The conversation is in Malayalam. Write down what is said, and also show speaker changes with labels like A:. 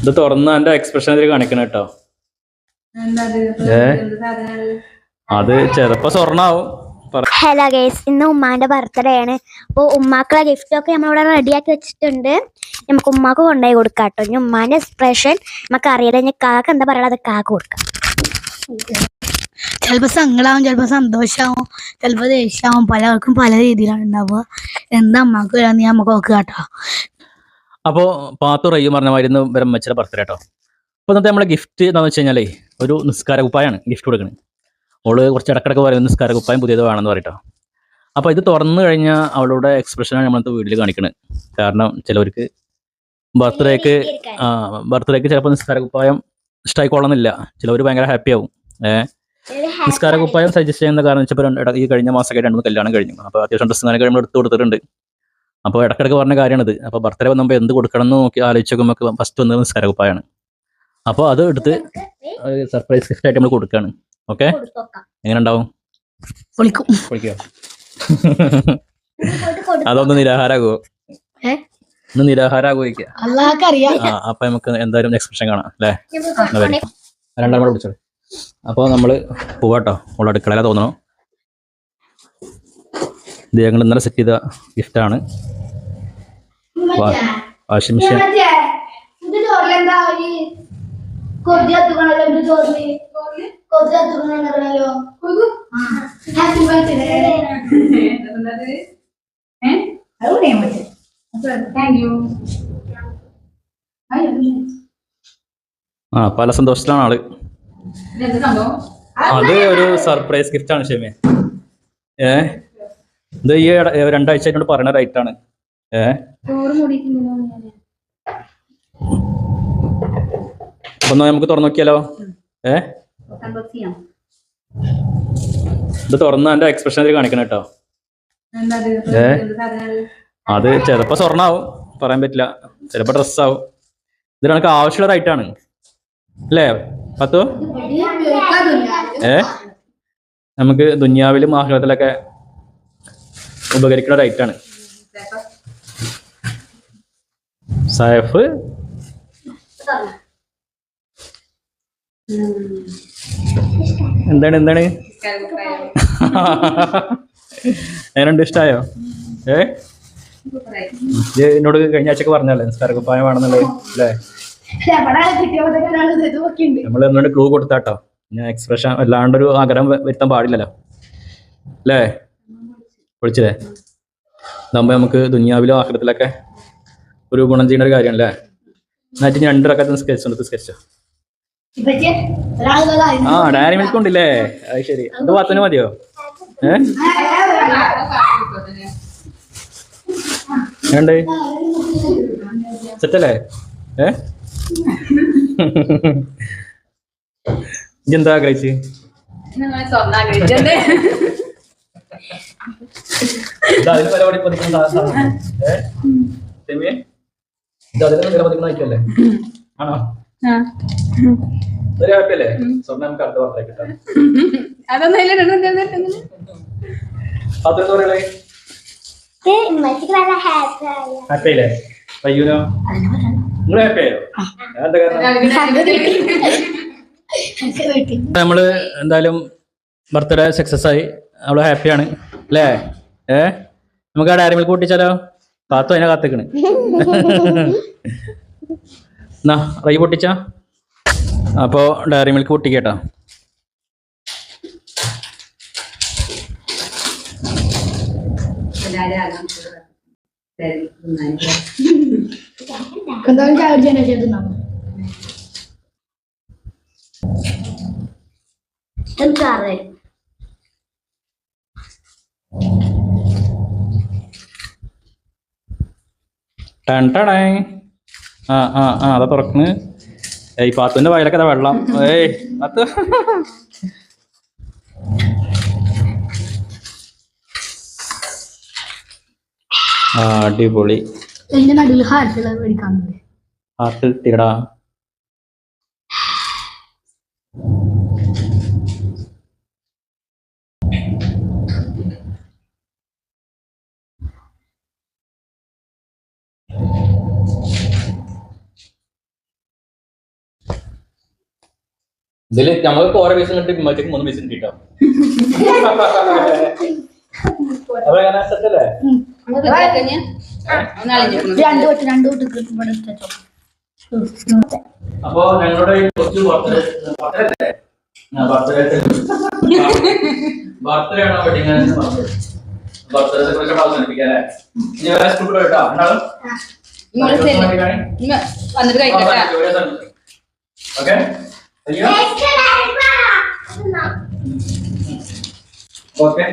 A: ഇത് തുറന്ന് എന്റെ എക്സ്പ്രഷൻ ഇതിൽ കാണിക്കണം കേട്ടോ ഏ? അത്? ചിലപ്പോ സ്വർണാവും.
B: ഹലോ ഗേസ് ഇന്ന് ഉമ്മാന്റെ ബർത്ത്ഡേ ആണ്. അപ്പോൾ ഉമ്മാക്കുള്ള ഗിഫ്റ്റ് ഒക്കെ നമ്മളിവിടെ റെഡിയാക്കി വെച്ചിട്ടുണ്ട്. നമുക്ക് ഉമ്മാക്ക് കൊണ്ടുപോയി കൊടുക്കാം കേട്ടോ ഇനി ഉമ്മാന്റെ എക്സ്പ്രഷൻ നമുക്ക് അറിയില്ല. ഇനി കാക്ക എന്താ പറയുക അത് കാക്ക കൊടുക്കാം.
C: ചിലപ്പോൾ സങ്കടാവും ചിലപ്പോൾ സന്തോഷമാവും ചിലപ്പോൾ ദേഷ്യമാവും പലർക്കും പല രീതിയിലാണ് ഉണ്ടാവുക. എന്താ അമ്മയ്ക്ക് വരാന്ന് ഞാൻ നമുക്ക് നോക്കുക കേട്ടോ.
A: അപ്പോ പാത്തു റയ്യു പറഞ്ഞ മാതിരി ഇന്ന് ബ്രഹ്മച്ചിയുടെ ബർത്ത്ഡേ കേട്ടോ അപ്പോൾ ഇന്നത്തെ നമ്മളെ ഗിഫ്റ്റ് എന്താണെന്ന് വെച്ച് കഴിഞ്ഞാൽ ഒരു നിസ്കാര കുപ്പായാണ് ഗിഫ്റ്റ് കൊടുക്കുന്നത് അവൾ കുറച്ച് ഇടക്കിടക്ക് പറയും നിസ്കാര കുപ്പായം പുതിയത് വേണമെന്ന് പറയട്ടോ അപ്പോൾ ഇത് തുറന്നു കഴിഞ്ഞാൽ അവളുടെ എക്സ്പ്രഷനാണ് നമ്മളത്തെ വീട്ടിൽ കാണിക്കുന്നത് കാരണം ചിലവർക്ക് ബർത്ത്ഡേക്ക് ബർത്ത്ഡേക്ക് ചിലപ്പോൾ നിസ്കാര കുപ്പായം ഇഷ്ടമായിക്കൊള്ളണമെന്നില്ല ചിലവർ ഭയങ്കര ഹാപ്പി ആവും. ഏഹ് നിസ്കാര കുപ്പായം സജസ്റ്റ് ചെയ്യുന്ന കാരണം വെച്ചപ്പോൾ ഈ കഴിഞ്ഞ മാസമൊക്കെ രണ്ട് കല്യാണം കഴിഞ്ഞു. അപ്പോൾ അത്യാവശ്യം ഡ്രസ്സ് അങ്ങനെ എടുത്ത് കൊടുത്തിട്ടുണ്ട്. അപ്പോൾ ഇടക്കിടക്ക് പറഞ്ഞ കാര്യമാണിത് അപ്പോൾ ബർത്ത്ഡേ വന്നപ്പോൾ എന്ത് കൊടുക്കണം എന്ന് നോക്കി ആലോചിച്ച് നോക്കുമ്പോൾ ഫസ്റ്റ് വന്നത് നിസ്കാരക്കുപ്പായാണ്. അപ്പോൾ അത് എടുത്ത് സർപ്രൈസ് ഗിഫ്റ്റ് ആയിട്ട് നമ്മൾ കൊടുക്കുകയാണ് ഓക്കെ എങ്ങനെ ഉണ്ടാവും
C: വിളിക്കും.
A: അതൊന്ന് നിരാഹാരാകുമോ? ഒന്ന് നിരാഹാരാകുമോ ആ അപ്പൊ നമുക്ക് എന്തായാലും എക്സ്പ്രഷൻ കാണാം അല്ലേ. രണ്ടാം കൂടെ വിളിച്ചോളൂ. അപ്പോൾ നമ്മൾ പോവാട്ടോ ഉള്ള അടുക്കളയിലാ തോന്നണോ. ഇത് ഞങ്ങൾ ഇന്നലെ സെറ്റ് ചെയ്ത ഗിഫ്റ്റാണ് വാഷിംഗ് മെഷീൻ. ആ പല സന്തോഷത്തിലാണ് ആൾ. അത് ഒരു സർപ്രൈസ് ഗിഫ്റ്റ് ആണ് ഷെമി. ഏ? ഇത് ഈ രണ്ടാഴ്ച പറയുന്ന റൈറ്റ് ആണ്. ഏ? അപ്പൊ നമുക്ക് തുറന്നു നോക്കിയാലോ? ഏ? ഇത് തുറന്ന് എന്റെ എക്സ്പ്രഷൻ ഇതിൽ കാണിക്കണം കേട്ടോ. ഏ? അത് ചിലപ്പോ സ്വർണാവും. പറയാൻ പറ്റില്ല. ചിലപ്പോ ഡ്രസ്സാവും. ഇത് നമുക്ക് ആവശ്യമുള്ള റൈറ്റ് ആണ്. അല്ലേ? പത്തു? ഏ? നമുക്ക് ദുന്യാവിലും ആഹ്ലാദത്തിലൊക്കെ ഉപകരിക്കുന്ന റൈറ്റ് ആണ്. സൈഫ്. എന്താണ് എന്താണ്? എങ്ങനെയുണ്ട് ഇഷ്ടമായോ ഏ? എന്നോട് കഴിഞ്ഞ ആഴ്ചക്ക് പറഞ്ഞല്ലേ നിസ്കാര വേണമെന്നുള്ളത് അല്ലേ? നമ്മൾ എന്നോട് ക്ലൂ കൊടുത്താട്ടോ. ഞാൻ എക്സ്പ്രഷൻ അല്ലാണ്ടൊരു ആഗ്രഹം വരുത്താൻ പാടില്ലല്ലോ. അല്ലേ? വിളിച്ചില്ലേ? ഇതാകുമ്പോൾ നമുക്ക് ദുനിയാവിലും ആഹ്ലത്തിലൊക്കെ ഒരു ഗുണം ചെയ്യുന്ന ഒരു കാര്യമല്ലേ എന്നിട്ട് ഞാൻ രണ്ട് റക്കത്ത് സ്കെച്ച് ഉണ്ട് സ്കെച്ച് ആ ഡയറി മിൽക്ക് ഉണ്ടല്ലേ? അത് ശരി. അത് പത്തിന് മതിയോ? ഏ? ഏണ്ട് സെറ്റല്ലേ? ഏ? ഇതെന്താ ആഗ്രഹിച്ച്? പഠി- പതിക്കുന്ന? ഇത് അതിന്? ആണോ happy അല്ലേ? സ്വർണം നമുക്ക് അടുത്ത വർഷത്തേക്ക് കിട്ടാം. അതെന്താ പറയണേ? Happy അല്ലേ? അയ്യൂനോ? നിങ്ങൾ happy ആയോ? അതെന്താ കാരണം? നമ്മൾ എന്തായാലും ബർത്ത്ഡേ സക്സസ് ആയി അവൾ ഹാപ്പിയാണ് അല്ലേ ഏ നമുക്ക് ആ ഡയറി മിൽക്ക് പൊട്ടിച്ചാലോ കാത്തു അതിനെ കാത്തിക്കണ്. എന്നാ റൈ പൊട്ടിച്ച? അപ്പോ ഡയറി മിൽക്ക് പൊട്ടിക്കേട്ടാ.
C: എന്തായാലും ചെയ്തിട്ടുണ്ടാവും
A: ടൺ ടണേ ആ ആ ആ അതാ തുറക്കണ്. ഏയ് പാത്തുവിന്റെ വയലൊക്കെ അതാ വെള്ളം. ഏയ് പാത്തു. അടിപൊളി.
C: മേടിക്കാൻ
A: ഹാർട്ട് ഇട്ടിടാ. ഇതിൽ ഞങ്ങൾക്ക് ഓരോ പീസ് കിട്ടി ഉമ്മച്ചക്ക് മൂന്ന് പീസ് കിട്ടാം. അപ്പൊ ഞങ്ങളുടെ ഈ കൊച്ചു ബർത്ത്ഡേ ബർത്ത്ഡേ ബർത്ത്ഡേ ബർത്ത്ഡേ ആണോ വെഡിങ് ബർത്ത്ഡേ സെലിബ്രേഷൻ അവസാനിപ്പിക്കാം അല്ലേ? ഇനി വേറെ സ്കൂളിൽ കേട്ടോ ഉണ്ടാവും
D: വന്നിട്ട് കഴിക്കട്ടെ.
A: Okay okay